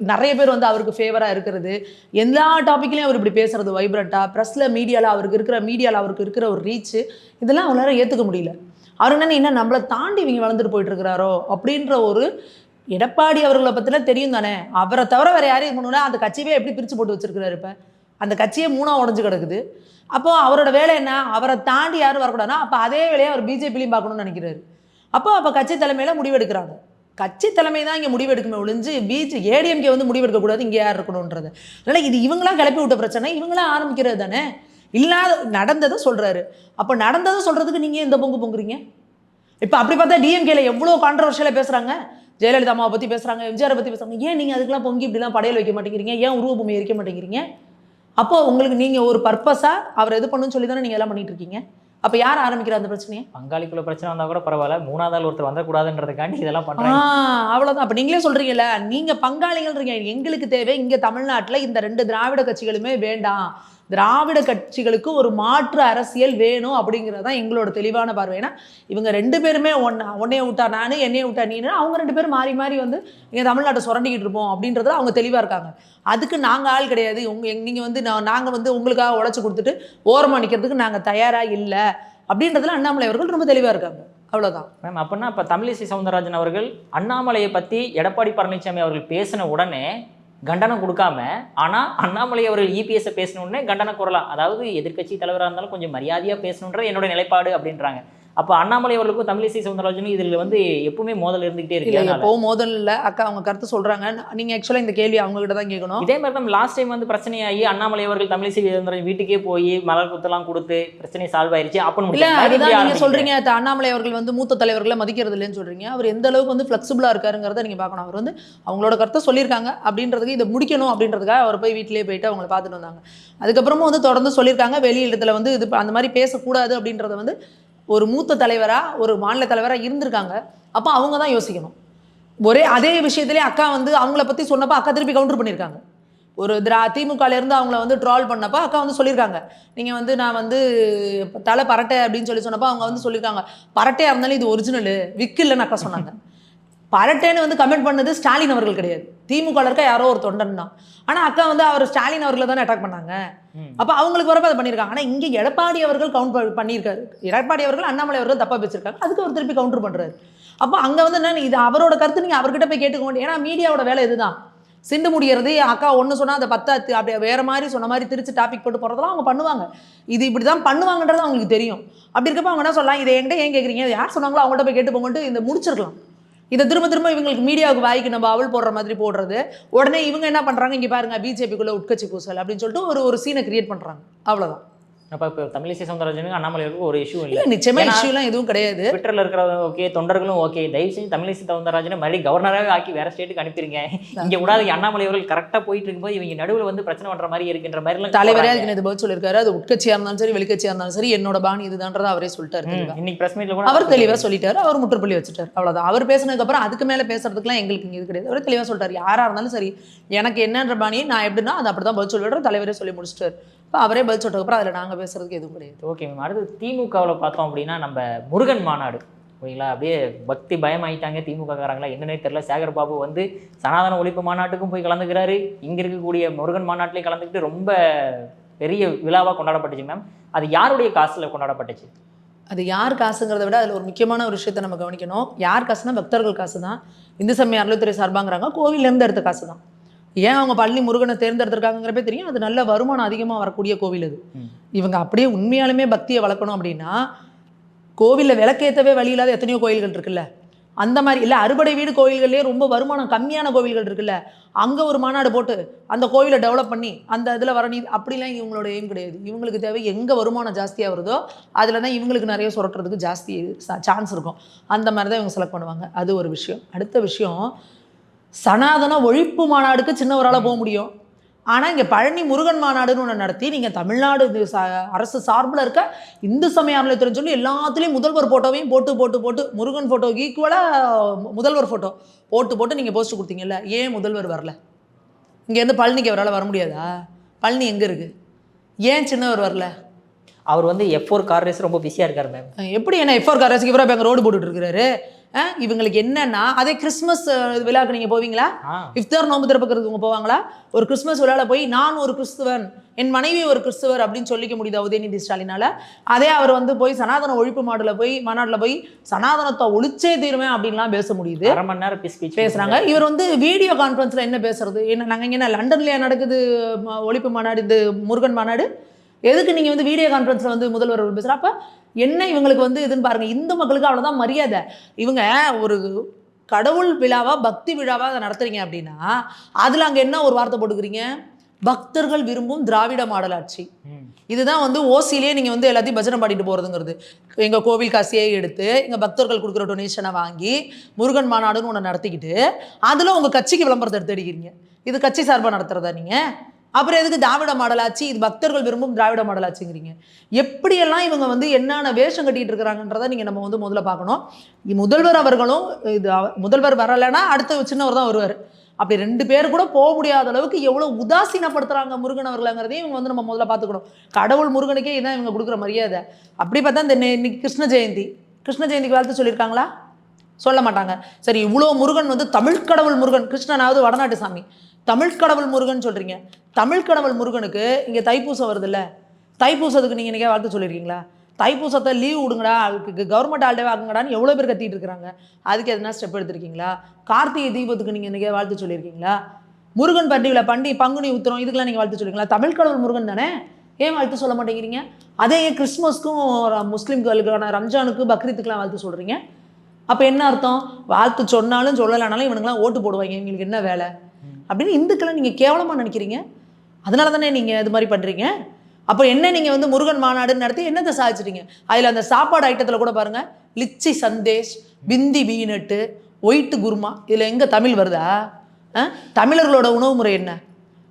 நிறைய பேர் வந்து அவருக்கு ஃபேவராக இருக்கிறது. எல்லா டாப்பிக்லையும் அவர் இப்படி பேசுறது வைப்ரண்ட்டாக ப்ரெஸ்ஸில் மீடியாவில் அவருக்கு இருக்கிற மீடியாவில் அவருக்கு இருக்கிற ஒரு ரீச்சு இதெல்லாம் அவங்களால ஏற்றுக்க முடியல. அவர் என்ன என்ன நம்மளை தாண்டி இவங்க வளர்ந்துட்டு போயிட்டு இருக்கிறாரோ? அப்படின்ற ஒரு எடப்பாடி அவர்களை பற்றிலாம் தெரியும் தானே? அவரை தவிர வேறு யாரையும் பண்ணணும்னா அந்த கட்சியவே எப்படி பிரித்து போட்டு வச்சுருக்கிறாரு இப்போ? அந்த கட்சியே மூணாக உடஞ்சு கிடக்குது. அப்போ அவரோட வேலை என்ன? அவரை தாண்டி யாரும் வரக்கூடாதுன்னா அப்போ அதே வேலையை அவர் பிஜேபிலையும் பார்க்கணும்னு நினைக்கிறாரு. அப்போ அப்போ கட்சி தலைமையில் முடிவெடுக்கிறாங்க. கட்சி தலைமை தான் இங்கே முடிவெடுக்குமே ஒழிஞ்சு பிஜே ஏடிஎம்கே வந்து முடிவெடுக்கக்கூடாது இங்கே யார் இருக்கணுன்றது அதனால் இது இவங்களாம் கிளப்பி விட்ட பிரச்சனை இவங்களாம் ஆரம்பிக்கிறது தானே? இல்லாத நடந்ததை சொல்கிறாரு அப்போ நடந்ததை சொல்கிறதுக்கு நீங்கள் எந்த பொங்கு பொங்குறீங்க? இப்போ அப்படி பார்த்தா டிஎம்கேல எவ்வளோ கான்ட்ரவர்ஷியலாக பேசுகிறாங்க ஜெயலலிதா அம்மாவை பற்றி பேசுகிறாங்க எம்ஜிஆரை பற்றி பேசுகிறாங்க ஏன் நீங்கள் அதுக்கெல்லாம் பொங்கி இப்படிலாம் படையல் வைக்க மாட்டேங்கிறீங்க? ஏன் உருவ எரிக்க மாட்டேங்கிறீங்க? அப்போ உங்களுக்கு நீங்கள் ஒரு பர்பஸாக அவர் இது பண்ணுன்னு சொல்லி தானே நீங்கள் எல்லாம் பண்ணிட்டு இருக்கீங்க? அப்போ யார் ஆரம்பிக்கிற அந்த பிரச்சனையை? பங்காளிக்குள்ள பிரச்சனை வந்தா கூட பரவாயில்ல. மூணாவது ஆள் ஒருத்தர் வந்துடக்கூடாதுன்றதுக்காண்டி இதெல்லாம் ஆ பண்றாங்க அவ்வளோதான் அப்போ நீங்களே சொல்கிறீங்கல்ல நீங்கள் பங்காளிகள்ன்றீங்க. எங்களுக்கு தேவை இங்கே தமிழ்நாட்டில் இந்த ரெண்டு திராவிட கட்சிகளுமே வேண்டாம். திராவிட கட்சிகளுக்கு ஒரு மாற்று அரசியல் வேணும் அப்படிங்கிறது தான் எங்களோட தெளிவான பார்வை. ஏன்னா இவங்க ரெண்டு பேருமே ஒன்றா உன்னைய விட்டா நான் என்னைய விட்டா நீனு அவங்க ரெண்டு பேரும் மாறி மாறி வந்து இங்கே தமிழ்நாட்டை சுரண்டிக்கிட்டு இருப்போம் அப்படின்றதுல அவங்க தெளிவாக இருக்காங்க. அதுக்கு நாங்கள் ஆள் கிடையாது. உங்க நீங்கள் வந்து நான் நாங்கள் வந்து உங்களுக்காக உழைச்சி கொடுத்துட்டு ஓரமாக நிற்கிறதுக்கு நாங்கள் தயாராக இல்லை அப்படின்றதுல அண்ணாமலை அவர்கள் ரொம்ப தெளிவாக இருக்காங்க. அவ்வளோதான் மேம் அப்படின்னா இப்போ தமிழிசை சவுந்தரராஜன் அவர்கள் அண்ணாமலையை பற்றி எடப்பாடி பழனிசாமி அவர்கள் பேசின உடனே கண்டனம் கொடுக்காம ஆனால் அண்ணாமலை அவர்கள் இபிஎஸ்ஸை பேசணுன்னே கண்டனம் கூறலாம் அதாவது எதிர்க்கட்சி தலைவராக இருந்தாலும் கொஞ்சம் மரியாதையாக பேசணுன்ற என்னோட நிலைப்பாடு அப்படின்றாங்க. அப்போ அண்ணாமலை அவர்களுக்கும் தமிழிசை சவுந்தரராஜனும் இதில் வந்து எப்பவுமே மோதல் இருந்துகிட்டே இருக்கு இல்லை. எப்போ முதல்ல அக்கா அவங்க கருத்து சொல்கிறாங்க நீங்கள் ஆக்சுவலாக இந்த கேள்வி அவங்க கிட்ட தான் கேட்கணும் இதே மாதிரி தான் லாஸ்ட் டைம் வந்து பிரச்சனையாகி அண்ணாமலை அவர்கள் தமிழிசை சவுந்தரராஜன் வீட்டுக்கே போய் மலர் குத்தெல்லாம் கொடுத்து பிரச்சனை சால்வ் ஆயிருச்சு. அப்போ இல்ல அதுதான் நீங்க சொல்றீங்க. அண்ணாமலை அவர்கள் வந்து மூத்த தலைவர்களை மதிக்கிறது இல்லைன்னு சொல்றீங்க. அவர் எந்த அளவுக்கு வந்து ஃபிளெக்சிபிளா இருக்காருங்கிறத நீங்க பார்க்கணும். அவர் வந்து அவங்களோட கருத்தை சொல்லியிருக்காங்க அப்படின்றதுக்கு இதை முடிக்கணும் அப்படின்றதுக்காக அவர் போய் வீட்டிலேயே போயிட்டு அவங்கள பார்த்துட்டு வந்தாங்க. அதுக்கப்புறமும் வந்து தொடர்ந்து சொல்லியிருக்காங்க. வெளியிடத்துல வந்து இது அந்த மாதிரி பேசக்கூடாது அப்படின்றத வந்து ஒரு மூத்த தலைவராக ஒரு மாநில தலைவராக இருந்திருக்காங்க. அப்போ அவங்க தான் யோசிக்கணும். ஒரே அதே விஷயத்திலே அக்கா வந்து அவங்கள பற்றி சொன்னப்போ அக்கா திருப்பி கவுண்டர் பண்ணியிருக்காங்க. ஒரு திரா திமுகலேருந்து அவங்கள வந்து ட்ரால் பண்ணப்போ அக்கா வந்து சொல்லியிருக்காங்க. நீங்கள் வந்து நான் வந்து தலை பரட்டை அப்படின்னு சொல்லி சொன்னப்போ அவங்க வந்து சொல்லியிருக்காங்க. பரட்டையாக இருந்தாலும் இது ஒரிஜினலு விக்கில்லன்னு அக்கா சொன்னாங்க. பரட்டேன்னு வந்து கமெண்ட் பண்ணது ஸ்டாலின் அவர்கள் கிடையாது. திமுக இருக்க யாரோ ஒரு தொண்டன் தான். ஆனால் அக்கா வந்து அவர் ஸ்டாலின் அவர்களை தானே அட்டாக் பண்ணாங்க. அப்போ அவங்களுக்கு வரப்ப அதை பண்ணியிருக்காங்க. ஆனால் இங்கே எடப்பாடி அவர்கள் கவுண்ட் பண்ணியிருக்காரு. எடப்பாடி அவர்கள் அண்ணாமலை அவர்கள் தப்பாக பேசியிருக்காங்க. அதுக்கு அவர் திருப்பி கவுண்டர் பண்ணுறாரு அப்போ அங்கே வந்து என்ன இது அவரோட கருத்து நீங்கள் அவர்கிட்ட போய் கேட்டுக்க வேண்டிய ஏன்னா மீடியாவோட வேலை இதுதான். சிண்டு முடிகிறது அக்கா ஒன்று சொன்னால் அதை பத்தா தி- அப்படியே வேறு மாதிரி சொன்ன மாதிரி திருச்சி டாபிக் போட்டு போகிறதெல்லாம் அவங்க பண்ணுவாங்க. இது இப்படி தான் பண்ணுவாங்கன்றது அவங்களுக்கு தெரியும். அப்படி இருக்கப்ப அவங்க என்ன சொல்லலாம்? இதை என்கிட்ட ஏன் கேட்குறீங்க யார் சொன்னாங்களோ அவங்கள்ட்ட போய் கேட்டு போங்கன்ட்டு இந்த முடிச்சிருக்கலாம். இதை திரும்ப திரும்ப இவங்களுக்கு மீடியாவுக்கு வாய்க்கு நம்ம அவள் போடுற மாதிரி போடுறது. உடனே இவங்க என்ன பண்ணுறாங்க இங்கே பாருங்க பிஜேபிக்குள்ளே உட்கட்சி பூசல் அப்படின்னு சொல்லிட்டு ஒரு ஒரு சீனை கிரியேட் பண்ணுறாங்க அவ்வளோதான் அப்போ இப்போ தமிழிசை சவுந்தரராஜனுக்கு அண்ணாமலை அவர்களுக்கு ஒரு இஷ்யூ இல்லை நிச்சயமா இஷ்யூலாம் எதுவும் கிடையாது. ட்விட்டரில் இருக்கிறவங்க ஓகே தொண்டர்களும் ஓகே தயவு செஞ்சு தமிழிசை சவுந்தரராஜனை மறுபடியும் கவர்னராகவே ஆக்கி வேற ஸ்டேட்டுக்கு அனுப்பிடுங்க இங்க விடாத அண்ணாமலை அவர்கள் கரெக்டாக போயிட்டு இருக்கும்போது இவங்க நடுவில் வந்து பிரச்சனை பண்ற மாதிரி இருக்குன்ற மாதிரி தலைவரே அதுக்கு நேற்று பதில் சொல்லியிருக்காரு. அது உட்கட்சியாக இருந்தாலும் சரி வெளிக்கட்சியாக இருந்தாலும் சரி என்னோட பாணி இதுதான்றதை அவரே சொல்லிட்டாரு. இன்னைக்கு பிரஸ் மீட்ல கூட அவர் தெளிவாக சொல்லிட்டாரு. அவர் முற்றுப்புள்ளி வச்சுட்டார். அவ்வளவுதான். அவர் பேசினதுக்கு அப்புறம் அதுக்கு மேலே பேசுறதுக்குலாம் எங்களுக்கு இங்க இது கிடையாது. அவர் தெளிவாக சொல்லிட்டாரு. யாராக இருந்தாலும் சரி எனக்கு என்னன்ற பாணியை நான் எப்படின்னா அது அப்படி தான் பதில் சொல்லிடுறேன் தலைவரே சொல்லி முடிச்சிட்டாரு. இப்போ அவரே பதில் சொல்லிட்டதுக்கப்புறம் அதில் நாங்கள் பேசுறதுக்கு எதுவும் கிடையாது. ஓகே மேம் அடுத்து திமுகவில் பார்த்தோம் அப்படின்னா நம்ம முருகன் மாநாடு. ஓகேங்களா அப்படியே பக்தி பயமாயிட்டாங்க திமுக காரங்களா என்னன்னே தெரியல. சேகர் பாபு வந்து சனாதன ஒழிப்பு மாநாட்டுக்கும் போய் கலந்துக்கிறாரு. இங்க இருக்கக்கூடிய முருகன் மாநாட்டிலையும் கலந்துக்கிட்டு ரொம்ப பெரிய விழாவாக கொண்டாடப்பட்டுச்சு மேம் அது யாருடைய காசுல கொண்டாடப்பட்டுச்சு? அது யார் காசுங்கிறத விட அதில் ஒரு முக்கியமான ஒரு விஷயத்தை நம்ம கவனிக்கணும். யார் காசுனா பக்தர்கள் காசு தான் இந்து சமய அறநிலைத்துறை சார்பாங்கிறாங்க. கோவிலேருந்து எடுத்த காசு தான் ஏன் அவங்க பழனி முருகனை தேர்ந்தெடுத்திருக்காங்கிறப்பே தெரியும். அது நல்ல வருமானம் அதிகமாக வரக்கூடிய கோவில் அது. இவங்க அப்படியே உண்மையாலுமே பக்தியை வளர்க்கணும் அப்படின்னா கோவிலில் விளக்கேற்றவே வழி இல்லாத எத்தனையோ கோயில்கள் இருக்குல்ல. அந்த மாதிரி இல்லை அறுபடை வீடு கோயில்கள்லேயே ரொம்ப வருமானம் கம்மியான கோவில்கள் இருக்குல்ல. அங்கே ஒரு மாநாடு போட்டு அந்த கோவிலை டெவலப் பண்ணி அந்த இதில் வர நீ அப்படிலாம் இவங்களோட எய்ம் கிடையாது. இவங்களுக்கு தேவை எங்கே வருமானம் ஜாஸ்தியாக வருதோ அதில் தான் இவங்களுக்கு நிறைய சுரட்டுறதுக்கு ஜாஸ்தி சான்ஸ் இருக்கும். அந்த மாதிரி தான் இவங்க செலக்ட் பண்ணுவாங்க. அது ஒரு விஷயம். அடுத்த விஷயம் சனாதன ஒழிப்பு மாநாடுக்கு சின்னவரால் போக முடியும். ஆனால் இங்கே பழனி முருகன் மாநாடுன்னு ஒன்று நடத்தி நீங்கள் தமிழ்நாடு அரசு சார்பில் இருக்க இந்து சமய அறநிலையத்துறைன்னு சொல்லி எல்லாத்துலேயும் முதல்வர் ஃபோட்டோவையும் போட்டு போட்டு போட்டு முருகன் ஃபோட்டோவுக்கு ஈக்குவலாக முதல்வர் ஃபோட்டோ போட்டு போட்டு நீங்கள் போஸ்ட் கொடுத்தீங்கல்ல ஏன் முதல்வர் வரல? இங்கேருந்து பழனிக்கு அவரால் வர முடியாதா? பழனி எங்கே இருக்குது ஏன் சின்னவர் வரல? அவர் வந்து எஃப் ஃபோர் கார் ரேஸ் ரொம்ப பிஸியாக இருக்கார் மேம் எப்படி என்ன எஃப்ஆர் காரேஜுக்கு இவராக இப்போ ரோடு போட்டுட்டு இருக்கிறாரு? இவங்களுக்கு என்னன்னா அதே கிறிஸ்மஸ் அஹ், விழாக்கு நீங்கள் போவீங்களா? இஃப்தார் நோம்பு திறப்புக்கிறதுக்கு போவாங்களா? ஒரு கிறிஸ்மஸ் விழாவில் போய் நான் ஒரு கிறிஸ்துவன் என் மனைவி ஒரு கிறிஸ்துவர் அப்படின்னு சொல்லிக்க முடியுதா உதயநிதி ஸ்டாலினால. அதே அவர் வந்து போய் சனாதன ஒழிப்பு மாடல போய் மாநாட்டில் போய் சனாதனத்தை ஒழிச்சே தீருவேன் அப்படின்லாம் பேச முடியுது. அரை மணி நேரம் ஸ்பீச் பேசுறாங்க. இவர் வந்து வீடியோ கான்ஃபரன்ஸ்ல என்ன பேசுறது? என்ன நாங்க இங்க என்ன லண்டன்லயா நடக்குது ஒழிப்பு மாநாடு இது முருகன் மாநாடு? எதுக்கு நீங்க வந்து வீடியோ கான்ஃபரன்ஸ்ல வந்து முதல்வர் அப்ப என்ன இவங்களுக்கு வந்து இதுன்னு பாருங்க. இந்து மக்களுக்கு அவ்வளவுதான் மரியாதை. இவங்க ஒரு கடவுள் விழாவா பக்தி விழாவா அதை நடத்துறீங்க அப்படின்னா அதுல அங்க என்ன ஒரு வார்த்தை போட்டுக்கிறீங்க? பக்தர்கள் விரும்பும் திராவிட மாடல் ஆட்சி ம். இதுதான் வந்து ஓசிலேயே நீங்கள் வந்து எல்லாத்தையும் பஜனை பாடிட்டு போகிறதுங்கிறது எங்கள் கோவில் காசியே எடுத்து எங்கள் பக்தர்கள் கொடுக்குற டொனேஷனை வாங்கி முருகன் மாநாடுன்னு ஒன்று நடத்திக்கிட்டு அதில் உங்கள் கட்சிக்கு விளம்பரத்தை எடுத்து அடிக்கிறீங்க. இது கட்சி சார்பாக நடத்துறதா நீங்கள் அப்புறம் எதுக்கு திராவிட மாடல் இது பக்தர்கள் விரும்பும் திராவிட மாடலாச்சுங்கிறீங்க. எப்படியெல்லாம் இவங்க வந்து என்னென்ன வேஷம் கட்டிட்டு இருக்கிறாங்கன்றதை நீங்கள் நம்ம வந்து முதல்ல பார்க்கணும். முதல்வர் அவர்களும் இது முதல்வர் வரலைன்னா அடுத்த சின்னவர் தான் வருவார். அப்படி ரெண்டு பேர் கூட போக முடியாத அளவுக்கு எவ்வளோ உதாசீனப்படுத்துகிறாங்க முருகன் அவர்களங்கிறதையும் இவங்க வந்து நம்ம முதல்ல பார்த்துக்கணும். கடவுள் முருகனுக்கே இதான் இவங்க கொடுக்குற மரியாதை. அப்படி பார்த்தா இந்த இன்னைக்கு கிருஷ்ண ஜெயந்தி. கிருஷ்ண ஜெயந்திக்கு வாழ்த்து சொல்லியிருக்காங்களா? சொல்ல மாட்டாங்க. சரி இவ்வளோ முருகன் வந்து தமிழ் கடவுள் முருகன் கிருஷ்ணனாவது வடநாட்டு சாமி. தமிழ் கடவுள் முருகன் சொல்கிறீங்க தமிழ் கடவுள் முருகனுக்கு இங்கே தைப்பூசம் வருதுல்ல. தைப்பூசத்துக்கு நீங்கள் இன்றைக்கே வாழ்த்து சொல்லியிருக்கீங்களா தைப்பூசத்தை லீவ் விடுங்கடா அதுக்கு கவர்மெண்ட் ஹாலிடே ஆகுங்கடான்னு எவ்வளோ பேர் கத்திட்டு இருக்கிறாங்க அதுக்கு எதனா ஸ்டெப் எடுத்திருக்கீங்களா? கார்த்திகை தீபத்துக்கு நீங்கள் இன்றைக்கே வாழ்த்து சொல்லியிருக்கீங்களா முருகன் பண்டிகையில் பண்டி பங்குனி உத்திரம் இதுக்கெல்லாம் நீங்கள் வாழ்த்து சொல்லிருக்கீங்களா? தமிழ் கடவுள் முருகன் தானே? ஏன் வாழ்த்து சொல்ல மாட்டேங்கிறீங்க? அதே ஏன் கிறிஸ்மஸ்க்கும் முஸ்லீம்களுக்கான முஸ்லிம்களுக்கான ரம்ஜானுக்கு பக்ரீத்துக்கெலாம் வாழ்த்து சொல்கிறீங்க அப்போ என்ன அர்த்தம்? வாழ்த்து சொன்னாலும் சொல்லலைனாலும் இவனுங்களாம் ஓட்டு போடுவாங்க. இவங்களுக்கு என்ன வேலை? அப்படின்னு இந்துக்களை நீங்கள் கேவலமாக நினைக்கிறீங்க? அதனால தானே நீங்கள் இது மாதிரி பண்ணுறீங்க அப்போ என்ன நீங்கள் வந்து முருகன் மாநாடுன்னு நடத்தி என்னத்தை சாதிச்சிட்டீங்க? அதில் அந்த சாப்பாடு ஐட்டத்தில் கூட பாருங்கள் லிச்சி சந்தேஷ் பிந்தி வீணட்டு ஒயிட்டு குருமா இதில் எங்கே தமிழ் வருதா? ஆ? தமிழர்களோட உணவு முறை என்ன?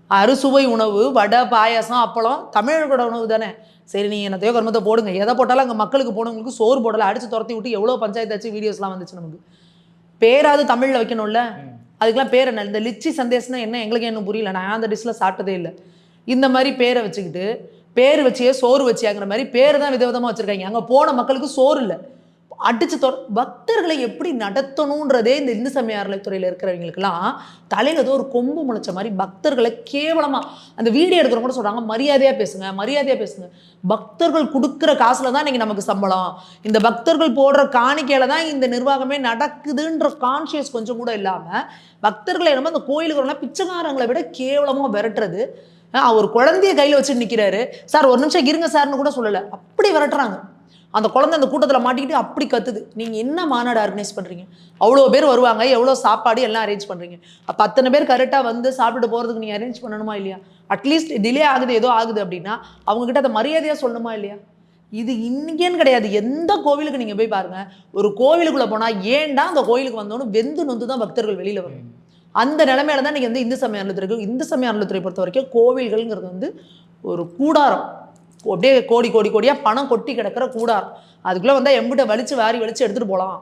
அறுசுவை உணவு வடை பாயாசம் அப்பளம் தமிழர்களோட உணவு தானே? சரி நீ என்னத்தையோ கர்மத்தை போடுங்க. எதை போட்டாலும் அங்கே மக்களுக்கு போனவங்களுக்கு சோறு போடலை அடிச்சு துரத்தி விட்டு எவ்வளோ பஞ்சாயத்து ஆச்சு வீடியோஸ்லாம் வந்துச்சு நமக்கு. பேராது தமிழில் வைக்கணும்ல? அதுக்கெலாம் பேர் என்ன? இந்த லிச்சி சந்தேசம்னா என்ன? எங்களுக்கு என்ன புரியல? நான் அந்த டிஷ்ஷில் சாப்பிட்டதே இல்லை. இந்த மாதிரி பேரை வச்சுக்கிட்டு பேர் வச்சியே சோறு வச்சியாங்கிற மாதிரி பேர் தான் விதவிதமாக வச்சுருக்காங்க. அங்கே போன மக்களுக்கு சோறு இல்லை. அடிச்சு தொட பக்தர்களை எப்படி நடத்தணுன்றதே இந்த இந்து சமய அறநிலைத்துறையில் இருக்கிறவங்களுக்குலாம் தலையில் ஏதோ ஒரு கொம்பு முளைச்ச மாதிரி பக்தர்களை கேவலமாக அந்த வீடியோ எடுக்கிறவங்க கூட சொல்கிறாங்க மரியாதையாக பேசுங்க மரியாதையாக பேசுங்க. பக்தர்கள் கொடுக்குற காசில் தான் இன்றைக்கி நமக்கு சம்பளம். இந்த பக்தர்கள் போடுற காணிக்கையில் தான் இந்த நிர்வாகமே நடக்குதுன்ற கான்ஷியஸ் கொஞ்சம் கூட இல்லாமல் பக்தர்களை என்னமோ அந்த கோயிலுக்கு பிச்சைக்காரங்களை விட கேவலமாக விரட்டுறது. ஒரு குழந்தைய கையில் வச்சு நிற்கிறாரு சார் ஒரு நிமிஷம் இருங்க சார்னு கூட சொல்லலை. அப்படி விரட்டுறாங்க. அந்த குழந்தை அந்த கூட்டத்தில் மாட்டிக்கிட்டு அப்படி கத்துது. நீங்கள் என்ன மாநாடு ஆர்கனைஸ் பண்ணுறீங்க அவ்வளோ பேர் வருவாங்க எவ்வளோ சாப்பாடு எல்லாம் அரேஞ்ச் பண்ணுறீங்க அப்போ அத்தனை பேர் கரெக்டாக வந்து சாப்பிட்டு போகிறதுக்கு நீங்கள் அரேஞ்ச் பண்ணணுமா இல்லையா? அட்லீஸ்ட் டிலே ஆகுது ஏதோ ஆகுது அப்படின்னா அவங்கக்கிட்ட அதை மரியாதையாக சொல்லணுமா இல்லையா? இது இன்னைக்கேன்னு கிடையாது. எந்த கோவிலுக்கு நீங்கள் போய் பாருங்கள் ஒரு கோவிலுக்குள்ளே போனால் ஏன்டா அந்த கோயிலுக்கு வந்தோன்னு வெந்து நொந்து தான் பக்தர்கள் வெளியில் வரும். அந்த நிலைமையில தான் நீங்கள் வந்து இந்து சமய அறநிலைத்துறை இந்து சமய அறநிலைத்துறை பொறுத்த வரைக்கும் கோவில்கள்ங்கிறது வந்து ஒரு கூடாரம். அப்படியே கோடி கோடி கோடியாக பணம் கொட்டி கிடக்கிற கூடாரம் அதுக்குள்ளே வந்தால் எம்பிட்ட வலிச்சு வாரி வலிச்சு எடுத்துகிட்டு போகலாம்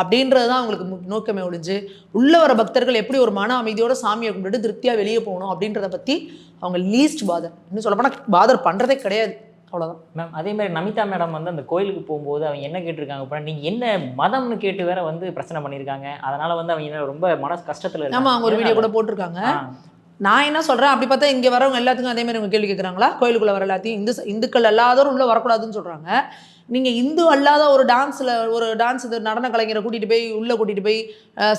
அப்படின்றது தான் அவங்களுக்கு நோக்கமே ஒழிஞ்சு உள்ள வர பக்தர்கள் எப்படி ஒரு மன அமைதியோட சாமியை கும்பிட்டு திருப்தியாக வெளியே போகணும் அப்படின்றத பற்றி அவங்க லீஸ்ட் பாதர். இன்னும் சொல்லப்போனால் பாதர் பண்ணுறதே கிடையாது. அவ்வளோதான் மேம் அதே மாதிரி நமிதா மேடம் வந்து அந்த கோயிலுக்கு போகும்போது அவங்க என்ன கேட்டிருக்காங்க? அப்புறம் நீங்கள் என்ன மதம்னு கேட்டு வேற வந்து பிரச்சனை பண்ணியிருக்காங்க? அதனால வந்து அவங்க என்ன ரொம்ப மன கஷ்டத்தில் ஆமாம் அவங்க ஒரு வீடியோ கூட போட்டிருக்காங்க. நான் என்ன சொல்கிறேன் அப்படி பார்த்தா இங்கே வரவங்க எல்லாத்துக்கும் அதே மாதிரி இவங்க கேள்வி கேட்குறாங்களா கோயிலுக்குள்ளே வர எல்லாத்தையும் இந்து இந்துக்கள் அல்லாதவரும் உள்ளே வரக்கூடாதுன்னு சொல்கிறாங்க நீங்கள் இந்து அல்லாத ஒரு டான்ஸில் ஒரு டான்ஸ் இது நடன கலைஞரை கூட்டிகிட்டு போய் உள்ளே கூட்டிகிட்டு போய்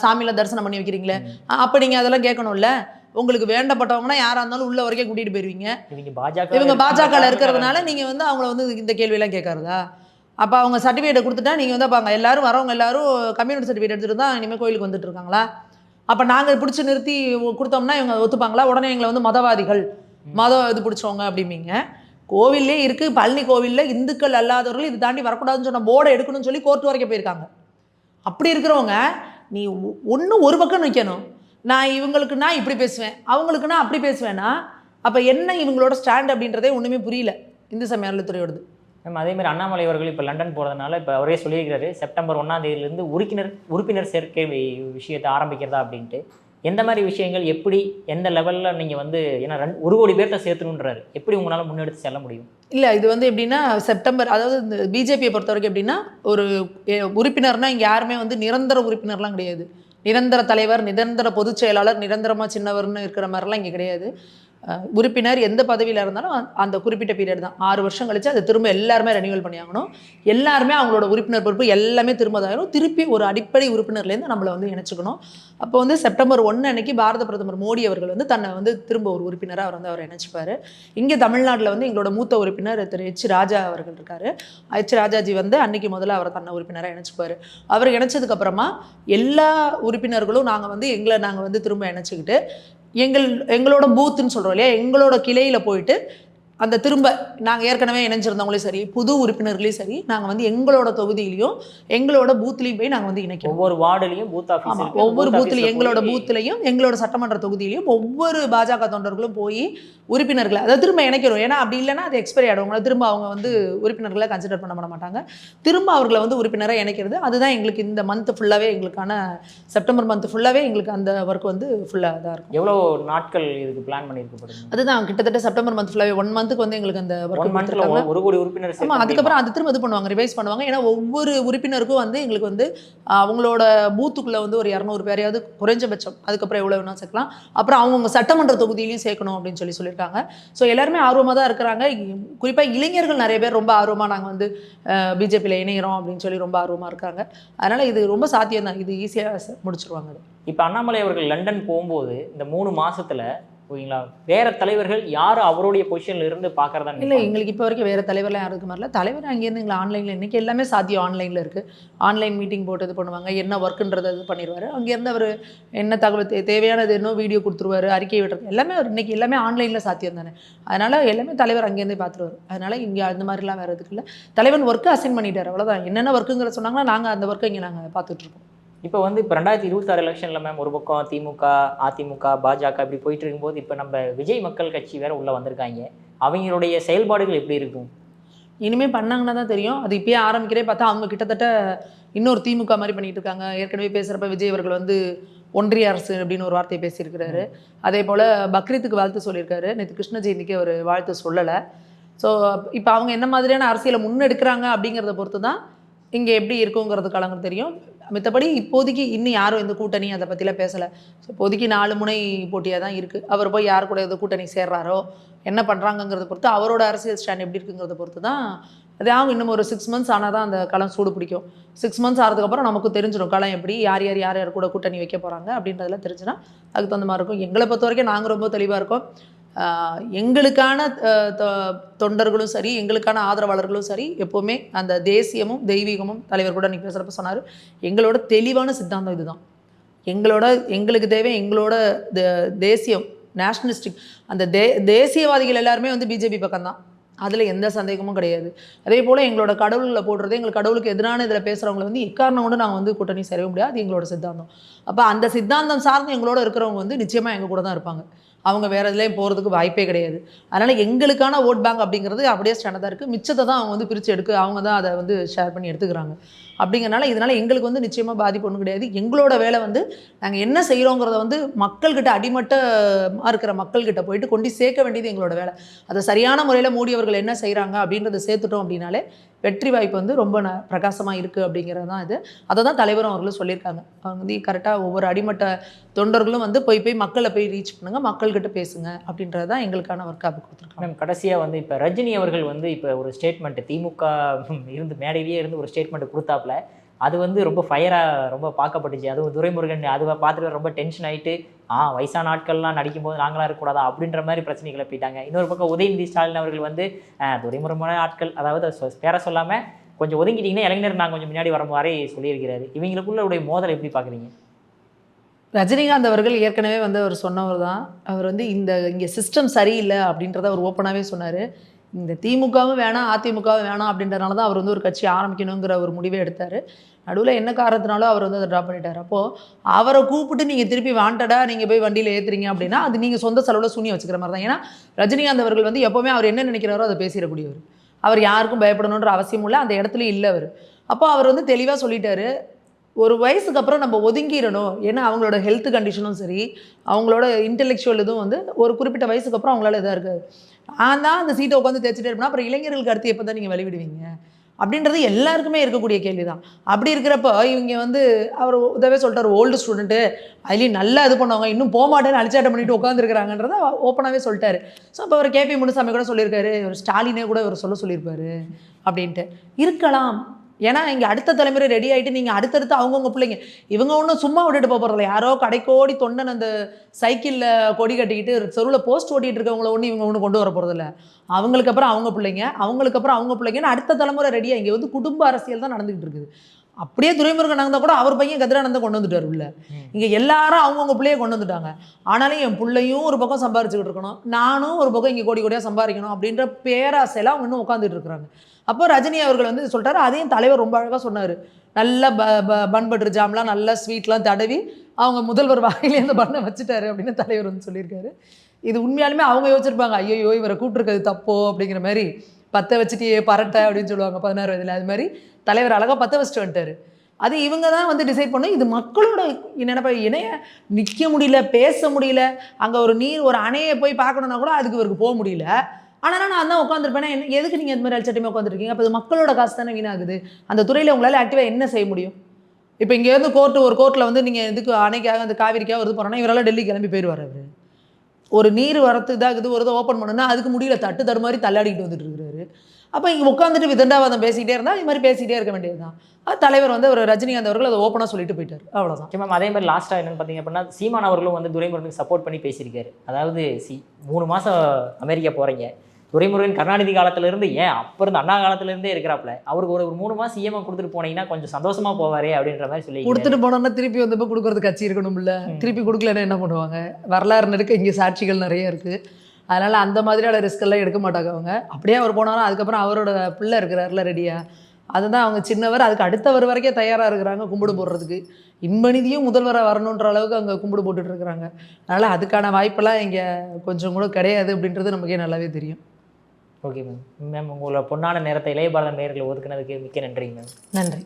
சாமியில தரிசனம் பண்ணி வைக்கிறீங்களே? அப்போ நீங்கள் அதெல்லாம் கேட்கணும்ல? உங்களுக்கு வேண்டப்பட்டவங்கன்னா யாராக இருந்தாலும் உள்ள வரைக்கும் கூட்டிகிட்டு பாஜக இவங்க பாஜகவில் இருக்கிறதுனால நீங்கள் வந்து அவங்கள வந்து இந்த கேள்வியெல்லாம் கேட்கறதா அப்போ அவங்க சர்டிஃபிகேட்டை கொடுத்துட்டா நீங்கள் வந்து அப்போ அங்கே எல்லாரும் வரவங்க எல்லாரும் கம்யூனிட்டி சர்டிஃபிகேட் எடுத்துகிட்டு தான் இனிமேல் கோயிலுக்கு வந்துட்டு இருக்காங்களா? அப்போ நாங்கள் பிடிச்சி நிறுத்தி கொடுத்தோம்னா இவங்க ஒத்துப்பாங்களா? உடனே எங்களை வந்து மதவாதிகள். மதம் இது பிடிச்சவங்க அப்படிம்பீங்க. கோவில்லே இருக்குது பழனி கோவிலில் இந்துக்கள் அல்லாதவர்கள் இது தாண்டி வரக்கூடாதுன்னு சொன்ன போர்டை எடுக்கணும்னு சொல்லி கோர்ட் வரைக்கும் போயிருக்காங்க. அப்படி இருக்கிறவங்க நீ ஒன்று ஒரு பக்கம் நிற்கணும் நான் இவங்களுக்குன்னா இப்படி பேசுவேன். அவங்களுக்குன்னா அப்படி பேசுவேன்னா அப்போ என்ன இவங்களோட ஸ்டாண்ட் அப்படின்றதே ஒன்றுமே புரியல. இந்து சமய அறநிலைத்துறையோடது மேம் அதேமாதிரி அண்ணாமலை அவர்கள் இப்போ லண்டன் போகிறதுனால இப்போ அவரே சொல்லியிருக்கிறாரு செப்டம்பர் ஒன்றாம் தேதியிலேருந்து உறுப்பினர் உறுப்பினர் சேர்க்கை விஷயத்தை ஆரம்பிக்கிறதா அப்படின்ட்டு. எந்த மாதிரி விஷயங்கள் எப்படி எந்த லெவலில் நீங்கள் வந்து ஏன்னா ரெண்டு ஒரு கோடி பேர்த்த சேர்த்துணுன்றாரு. எப்படி உங்களால் முன்னெடுத்து செல்ல முடியும்? இல்லை இது வந்து எப்படின்னா செப்டம்பர் அதாவது இந்த பிஜேபியை பொறுத்த வரைக்கும் எப்படின்னா ஒரு உறுப்பினர்னால் இங்கே யாருமே வந்து நிரந்தர உறுப்பினர்லாம் கிடையாது. நிரந்தர தலைவர் நிரந்தர பொதுச் செயலாளர் நிரந்தரமாக சின்னவர்னு இருக்கிற மாதிரிலாம் இங்கே கிடையாது. உறுப்பினர் எந்த பதவியில் இருந்தாலும் அந்த- குறிப்பிட்ட பீரியட் தான். ஆறு வருஷம் கழிச்சு அதை திரும்ப எல்லாருமே ரெனியூவல் பண்ணியாகணும். எல்லாருமே அவங்களோட உறுப்பினர் பொறுப்பு எல்லாமே திரும்ப தாயிரும் திருப்பி ஒரு அடிப்படை உறுப்பினர்லேருந்து நம்மளை வந்து இணைச்சிக்கணும். அப்போ வந்து செப்டம்பர் ஒன்று அன்னைக்கு பாரத பிரதமர் மோடி அவர்கள் வந்து தன்னை வந்து திரும்ப ஒரு உறுப்பினராக அவர் வந்து அவர் இணைச்சிப்பார். இங்கே தமிழ்நாட்டில் வந்து எங்களோட மூத்த உறுப்பினர் திரு எச் ராஜா அவர்கள் இருக்கார். எச் ராஜாஜி வந்து அன்னைக்கு முதல்ல அவர் தன்னை உறுப்பினராக இணைச்சிப்பார். அவர் இணைச்சதுக்கப்புறமா எல்லா உறுப்பினர்களும் நாங்கள் வந்து எங்களை நாங்கள் வந்து திரும்ப இணைச்சிக்கிட்டு எங்கள் எங்களோட பூத்துன்னு சொல்கிறோம் இல்லையா? எங்களோட கிளையில் போயிட்டு அந்த திரும்ப நாங்கள் ஏற்கனவே இணைஞ்சிருந்தவங்களையும் சரி புது உறுப்பினர்களையும் சரி நாங்கள் வந்து எங்களோட தொகுதியிலையும் எங்களோட பூத்லேயும் போய் நாங்கள் வந்து இணைக்கிறோம். ஒவ்வொரு வார்டுலையும் பூத் ஆஃபீஸ் ஆமா ஒவ்வொரு பூத்துலையும் எங்களோட பூத்துலையும் எங்களோட சட்டமன்ற தொகுதியிலையும் ஒவ்வொரு பாஜக தொண்டர்களும் போய் உறுப்பினர்களை அதை திரும்ப இணைக்கிறோம். ஏன்னா அப்படி இல்லைன்னா அது எக்ஸ்பைரி ஆகிடும் திரும்ப அவங்க வந்து உறுப்பினர்களை கன்சிடர் பண்ண பண்ண மாட்டாங்க. திரும்ப அவர்களை வந்து உறுப்பினராக இணைக்கிறது. அதுதான் எங்களுக்கு இந்த மந்த் ஃபுல்லாகவே எங்களுக்கான செப்டம்பர் மந்த் ஃபுல்லாகவே எங்களுக்கு அந்த ஒர்க் வந்து ஃபுல்லாக தான் இருக்கும். எவ்வளோ நாட்கள் இதுக்கு பிளான் பண்ணியிருக்கப்படுங்க அதுதான் கிட்டத்தட்ட செப்டம்பர் மந்த் ஃபுல்லாகவே ஒன் மந்த்துக்கு வந்து எங்களுக்கு அந்த ஒரு கோடி உறுப்பினர் ஆமா அதுக்கப்புறம் அது திரும்ப இது பண்ணுவாங்க ரிவைஸ் பண்ணுவாங்க. ஏன்னா ஒவ்வொரு உறுப்பினருக்கும் வந்து எங்களுக்கு வந்து அவங்களோட பூத்துக்குள்ள வந்து ஒரு இரநூறு பேரையாவது குறைஞ்சபட்சம். அதுக்கப்புறம் எவ்வளோ வேணா சேர்க்கலாம். அப்புறம் அவங்கவுங்க சட்டமன்ற தொகுதியிலையும் சேர்க்கணும் அப்படின்னு சொல்லி சொல்லியிருக்காங்க. ஸோ எல்லாருமே ஆர்வமாக தான் இருக்கிறாங்க. குறிப்பாக இளைஞர்கள் நிறைய பேர் ரொம்ப ஆர்வமாக நாங்கள் வந்து பிஜேபியில் இணைகிறோம் அப்படின்னு சொல்லி ரொம்ப ஆர்வமாக இருக்காங்க. அதனால் இது ரொம்ப சாத்தியம் தான் இது ஈஸியாக முடிச்சிருவாங்க. இப்போ அண்ணாமலை அவர்கள் லண்டன் போகும்போது இந்த மூணு மாசத்துல ஓகேங்களா வேற தலைவர்கள் யாரும் அவருடைய பொசிஷன்ல இருந்து பார்க்கறதா இல்லை எங்களுக்கு இப்போ வரைக்கும் வேறு தலைவர்லாம் யாரும் இருக்க மாதிரில தலைவர் அங்கேருந்து எங்களை ஆன்லைனில் இன்றைக்கி எல்லாமே சாத்தியம் ஆன்லைனில் இருக்குது ஆன்லைன் மீட்டிங் போட்டு இது பண்ணுவாங்க. என்ன ஒர்க்குன்றதை இது பண்ணிடுவார் அங்கேருந்து அவர் என்ன தகவல் தேவையானது என்ன வீடியோ கொடுத்துருவாரு. அறிக்கை விடுறது எல்லாமே அவர் இன்னைக்கு எல்லாமே ஆன்லைனில் சாத்தியம் தானே. அதனால் எல்லாமே தலைவர் அங்கேருந்தே பார்த்துருவார் அதனால் இங்கே அந்த மாதிரிலாம் வேறு எதுக்கு இல்லை. தலைவன் ஒர்க்கு அசைன் பண்ணிட்டார். அவ்வளோதான் என்னென்ன ஒர்க்குங்கிற சொன்னாங்கன்னா நாங்கள் அந்த ஒர்க்கை இங்கே நாங்கள் பார்த்துட்ருக்கோம் இப்போ வந்து இப்போ ரெண்டாயிரத்தி இருபத்தாறு எலெக்ஷன்ல மேம் ஒரு பக்கம் திமுக அதிமுக பாஜக இப்படி போயிட்டு இருக்கும்போது இப்போ நம்ம விஜய் மக்கள் கட்சி வேற உள்ள வந்திருக்காங்க. அவங்களுடைய செயல்பாடுகள் எப்படி இருக்கும்? இனிமேல் பண்ணாங்கன்னா தான் தெரியும். அது இப்பயே ஆரம்பிக்கிறே பார்த்தா அவங்க கிட்டத்தட்ட இன்னொரு திமுக மாதிரி பண்ணிட்டு இருக்காங்க. ஏற்கனவே பேசுகிறப்ப விஜய் அவர்கள் வந்து ஒன்றிய அரசு அப்படின்னு ஒரு வார்த்தையை பேசியிருக்கிறாரு. அதே போல் பக்ரீத்துக்கு வாழ்த்து சொல்லியிருக்காரு. நேற்று கிருஷ்ண ஜெயந்திக்கு அவர் வாழ்த்து சொல்லலை. ஸோ இப்போ அவங்க என்ன மாதிரியான அரசியலை முன்னெடுக்கிறாங்க அப்படிங்கிறத பொறுத்து தான் இங்கே எப்படி இருக்குங்கிறது கலங்க தெரியும். மித்தபடி இப்போதைக்கு இன்னும் யாரும் இந்த கூட்டணி அதை பற்றிலாம் பேசலை. ஸோ இப்போதைக்கு நாலு முனை போட்டியாக தான் இருக்குது அவர் போய் யார் கூட இந்த கூட்டணி சேர்றாரோ என்ன பண்ணுறாங்கங்கிறத பொறுத்து அவரோட அரசியல் ஸ்டாண்ட் எப்படி இருக்குங்கிறத பொறுத்து தான் அதே ஆகும் இன்னும் ஒரு சிக்ஸ் மந்த்ஸ் ஆனால் தான் அந்த களம் சூடு பிடிக்கும். சிக்ஸ் மந்த்ஸ் ஆனதுக்கப்புறம் நமக்கு தெரிஞ்சிடும் களம் எப்படி யார் யார் யார் யார் கூட கூட்டணி வைக்க போகிறாங்க அப்படின்றதெல்லாம் தெரிஞ்சுன்னா அதுக்கு தகுந்த மாதிரி இருக்கும். எங்களை பொறுத்த வரைக்கும் நாங்கள் ரொம்ப தெளிவாக இருக்கோம். எங்களுக்கான தொ- தொண்டர்களும் சரி எங்களுக்கான ஆதரவாளர்களும் சரி எப்போவுமே அந்த தேசியமும் தெய்வீகமும் தலைவர் கூட நீ பேசுகிறப்ப சொன்னார் எங்களோட தெளிவான சித்தாந்தம் இதுதான். எங்களோட எங்களுக்கு தேவை எங்களோட தேசியம் நேஷனலிஸ்டிக் அந்த தே தேசியவாதிகள் எல்லாருமே வந்து பிஜேபி பக்கம்தான். அதில் எந்த சந்தேகமும் கிடையாது. அதே போல் எங்களோட கடவுளில் போடுறது எங்கள் கடவுளுக்கு எதிரான இதில் பேசுகிறவங்களை வந்து எக்காரணம் கூட நாங்கள் வந்து கூட்டணி சேரவே முடியாது எங்களோட சித்தாந்தம். அப்போ அந்த சித்தாந்தம் சார்ந்து எங்களோட இருக்கிறவங்க வந்து நிச்சயமாக எங்கள் கூட தான் இருப்பாங்க. அவங்க வேறு இதுலேயும் போகிறதுக்கு வாய்ப்பே கிடையாது. அதனால் எங்களுக்கான ஓட் பேங்க் அப்படிங்கிறது அப்படியே ஸ்டாண்டர்டாக இருக்குது மிச்சத்தை தான் அவங்க வந்து பிரித்து எடுக்க அவங்க தான் அதை வந்து ஷேர் பண்ணி எடுத்துக்கிறாங்க. அப்படிங்கிறனால இதனால் எங்களுக்கு வந்து நிச்சயமாக பாதிப்பு ஒன்றும் கிடையாது. எங்களோட வேலை வந்து நாங்கள் என்ன செய்கிறோங்கிறத வந்து மக்கள்கிட்ட அடிமட்டமாக இருக்கிற மக்கள்கிட்ட போயிட்டு கொண்டு சேர்க்க வேண்டியது எங்களோட வேலை. அதை சரியான முறையில் மூடியவர்கள் என்ன செய்கிறாங்க அப்படின்றத சேர்த்துட்டோம் அப்படின்னாலே வெற்றி வாய்ப்பு வந்து ரொம்ப ந பிரகாசமாக இருக்குது அப்படிங்கிறது தான் இது. அதை தான் தலைவரும் அவர்களும் சொல்லியிருக்காங்க. அவங்க வந்து கரெக்டாக ஒவ்வொரு அடிமட்ட தொண்டர்களும் வந்து போய் போய் மக்களை போய் ரீச் பண்ணுங்கள் மக்கள்கிட்ட பேசுங்க அப்படின்றது தான் எங்களுக்கான ஒர்க்காக கொடுத்துருக்காங்க. மேம் கடைசியாக வந்து இப்போ ரஜினி அவர்கள் வந்து இப்போ ஒரு ஸ்டேட்மெண்ட் திமுக இருந்து மேடையிலேயே இருந்து ஒரு ஸ்டேட்மெண்ட் கொடுத்தாப்புல அது வந்து ரொம்ப ஃபயராக ரொம்ப பார்க்கப்பட்டுச்சு. அதுவும் துரைமுருகன் அதை பார்த்துட்டு ரொம்ப டென்ஷன் ஆகிட்டு ஆ வயசான ஆட்கள்லாம் நடிக்கும்போது நாங்களாம் இருக்கக்கூடாதா? அப்படின்ற மாதிரி பிரச்சனை கிளப்பிட்டாங்க இன்னொரு பக்கம் உதயநிதி ஸ்டாலின் அவர்கள் வந்து துரைமுருகமான ஆட்கள் அதாவது பேர பேரை சொல்லாமல் கொஞ்சம் ஒதுங்கிட்டிங்கன்னா இளைஞர் நான் கொஞ்சம் முன்னாடி வர மாதிரி சொல்லியிருக்கிறாரு. இவங்களுக்குள்ள உடைய மோதல் எப்படி பார்க்குறீங்க? ரஜினிகாந்த் அவர்கள் ஏற்கனவே வந்து அவர் சொன்னவர் தான். அவர் வந்து இந்த இங்கே சிஸ்டம் சரியில்லை அப்படின்றத அவர் ஓப்பனாகவே சொன்னார். இந்த திமுகவும் வேணாம் அதிமுகவும் வேணாம் அப்படின்றனால தான் அவர் வந்து ஒரு கட்சி ஆரம்பிக்கணுங்கிற ஒரு முடிவை எடுத்தார். நடுவில் என்ன காரணத்தினாலும் அவர் வந்து அதை ட்ராப் பண்ணிட்டார். அப்போது அவரை கூப்பிட்டு நீங்கள் திருப்பி வாண்டடாக நீங்கள் போய் வண்டியில் ஏற்றுறீங்க அப்படின்னா அது நீங்கள் சொந்த செலவில் சூனியம் வச்சுக்கிற மாதிரி தான். ஏன்னா ரஜினிகாந்த் அவர்கள் வந்து எப்போவுமே அவர் என்ன நினைக்கிறாரோ அதை பேசிடக்கூடியவர். அவர் யாருக்கும் பயப்படணுன்ற அவசியம் இல்லை அந்த இடத்துல இல்லை அவர். அப்போ அவர் வந்து தெளிவாக சொல்லிட்டாரு ஒரு வயசுக்கு அப்புறம் நம்ம ஒதுங்கிடணும். ஏன்னா அவங்களோட ஹெல்த் கண்டிஷனும் சரி அவங்களோட இன்டெலெக்சுவல் இதுவும் வந்து ஒரு குறிப்பிட்ட வயசுக்கு அப்புறம் அவங்களால இதாக இருக்காது நான் தான் அந்த சீட்டை உட்காந்து தேய்ச்சிட்டே இருப்பேன் அப்புறம் இளைஞர்களுக்கு அடுத்து எப்போ தான் நீங்கள் வெளிவிடுவீங்க அப்படின்றது எல்லாருக்குமே இருக்கக்கூடிய கேள்வி தான். அப்படி இருக்கிறப்ப இவங்க வந்து அவர் உதவே சொல்லிட்டார் ஓல்டு ஸ்டூடெண்ட்டு அதுலேயும் நல்லா இது பண்ணுவாங்க. இன்னும் போக மாட்டேன்னு அழிச்சாட்டம் பண்ணிட்டு உட்காந்துருக்காங்கன்றத ஓப்பனாகவே சொல்லிட்டாரு. ஸோ அப்போ அவர் கேபி முனுசாமி கூட சொல்லியிருக்காரு. ஒரு ஸ்டாலினே கூட இவர் சொல்ல சொல்லியிருப்பாரு. அப்படின்ட்டு. இருக்கலாம். ஏன்னா இங்கே அடுத்த தலைமுறை ரெடி ஆகிட்டு நீங்கள் அடுத்தடுத்து அவங்கவுங்க பிள்ளைங்க இவங்க ஒன்றும் சும்மா விட்டுட்டு போக போகிறதில்ல யாரோ கடைக்கோடி தொண்டன் அந்த சைக்கிளில் கொடி கட்டிக்கிட்டு தெருவில் போஸ்ட் ஓட்டிகிட்டு இருக்கவங்கள ஒன்று இவங்க ஒன்று கொண்டு வர போகிறதில்ல அவங்களுக்கு அப்புறம் அவங்க பிள்ளைங்க அவங்களுக்கு அப்புறம் அவங்க பிள்ளைங்கன்னு அடுத்த தலைமுறை ரெடியாக இங்கே வந்து குடும்ப அரசியல் தான் நடந்துகிட்டு இருக்குது. அப்படியே துரைமுருகன் நடந்தால் கூட அவர் பையன் கதிரானந்தம் கொண்டு வந்துட்டார் உள்ள. இங்கே எல்லாரும் அவங்கவுங்க பிள்ளைய கொண்டு வந்துட்டாங்க. ஆனாலும் என் பிள்ளையும் ஒரு பக்கம் சம்பாரிச்சுக்கிட்டு இருக்கணும் நானும் ஒரு பக்கம் இங்கே கோடி கோடியாக சம்பாதிக்கணும் அப்படின்ற பேராசையில் அவங்க இன்னும் உட்காந்துட்டு இருக்கிறாங்க. அப்போ ரஜினி அவர்கள் வந்து சொல்லிட்டாரு அதையும் தலைவர் ரொம்ப அழகாக சொன்னார். நல்ல ப ப பன் பட்டர் ஜாம்லாம் நல்ல ஸ்வீட்லாம் தடவி அவங்க முதல்வர் வாயிலே அந்த பண்ணை வச்சுட்டாரு அப்படின்னு தலைவர் வந்து சொல்லியிருக்காரு. இது உண்மையாலுமே அவங்க யோசிச்சிருப்பாங்க ஐயோ இவரை கூப்பிட்டுருக்கிறது தப்போ அப்படிங்கிற மாதிரி. பற்ற வச்சுட்டியே பரட்டை அப்படின்னு சொல்லுவாங்க பதினாறு வயதில் அது மாதிரி. தலைவர் அழகாக பற்ற வச்சுட்டு வந்துட்டாரு. அது இவங்க தான் வந்து டிசைட் பண்ணும் இது மக்களோட நினைப்ப இணைய நிற்க முடியல பேச முடியல அங்கே ஒரு நீர் ஒரு அணையை போய் பார்க்கணுன்னா கூட அதுக்கு இவருக்கு போக முடியல. ஆனால் நான் தான் உட்காந்துருப்பேன் என்ன எதுக்கு நீங்கள் இந்த மாதிரி அழிச்சட்டுமே உட்காந்துருக்கீங்க அப்போ மக்களோட காசு தானே வீணாகுது. அந்த துறையில் உங்களால் ஆக்டிவாக என்ன செய்ய முடியும்? இப்போ இங்கேருந்து கோர்ட்டு ஒரு கோர்ட்டில் வந்து நீங்கள் இதுக்கு அணைக்காக அந்த காவிரிக்காக வருது போகிறோன்னா இவரால் டெல்லி கிளம்பி போயிடுவார் அவர். ஒரு நீர் வரத்து இதாகுது ஒரு இதை ஓப்பன் பண்ணுன்னா அதுக்கு முடியல தட்டு தடு மாதிரி தள்ளாடிக்கிட்டு வந்துட்டு இருக்கிறாரு அப்போ இங்கே உட்காந்துட்டு விதண்டாவாதம் பேசிக்கிட்டே இருந்தால் இது மாதிரி பேசிக்கிட்டே இருக்க வேண்டியது தான் அது தலைவர் வந்து ஒரு ரஜினிகாந்த் அவர்கள் அதை ஓப்பனாக சொல்லிட்டு போயிட்டார். அவ்வளோதான் ஓகே மேம் அதே மாதிரி லாஸ்ட்டாக என்னன்னு பார்த்தீங்க அப்படின்னா சீமான் அவர்களும் வந்து துரைமுருகனுக்கு சப்போர்ட் பண்ணி பேசியிருக்காரு. அதாவது சி மூணு மாதம் அமெரிக்கா போகிறீங்க துரைமுருகன் கருணாநிதி காலத்துல இருந்து ஏன் அப்போ இருந்து அண்ணா காலத்துல இருந்தே இருக்கிறாப்ல அவருக்கு ஒரு ஒரு மூணு மாதம் சிஎம் கொடுத்துட்டு போனீங்கன்னா கொஞ்சம் சந்தோஷமா போவாரே அப்படின்ற மாதிரி சொல்லி கொடுத்துட்டு போனோம்னா திருப்பி வந்தப்போ கொடுக்கறது கட்சி இருக்கணும்ல. திருப்பி கொடுக்கலன்னா என்ன பண்ணுவாங்க? வரலாறு நெருக்க இங்கே சாட்சிகள் நிறைய இருக்குது அதனால் அந்த மாதிரியான ரிஸ்க் எல்லாம் எடுக்க மாட்டாங்க அவங்க. அப்படியே அவர் போனாலும் அதுக்கப்புறம் அவரோட பிள்ளை இருக்கிறார்ல ரெடியா. அதுதான் அவங்க சின்னவர். அதுக்கு அடுத்தவர் வரைக்கும் தயாராக இருக்கிறாங்க கும்பிடு போடுறதுக்கு. இன்பநிதியும் முதல்வராக வரணுன்ற அளவுக்கு அங்கே கும்பிடு போட்டுட்டு இருக்கிறாங்க. அதனால் அதுக்கான வாய்ப்பெல்லாம் இங்கே கொஞ்சம் கூட கிடையாது அப்படின்றது நமக்கே நல்லாவே தெரியும். ஓகே மேம் மேம் உங்களோட பொன்னான நேரத்தை இளைய பாரத ஒதுக்குனதுக்கு மிக்க நன்றி மேம் நன்றி.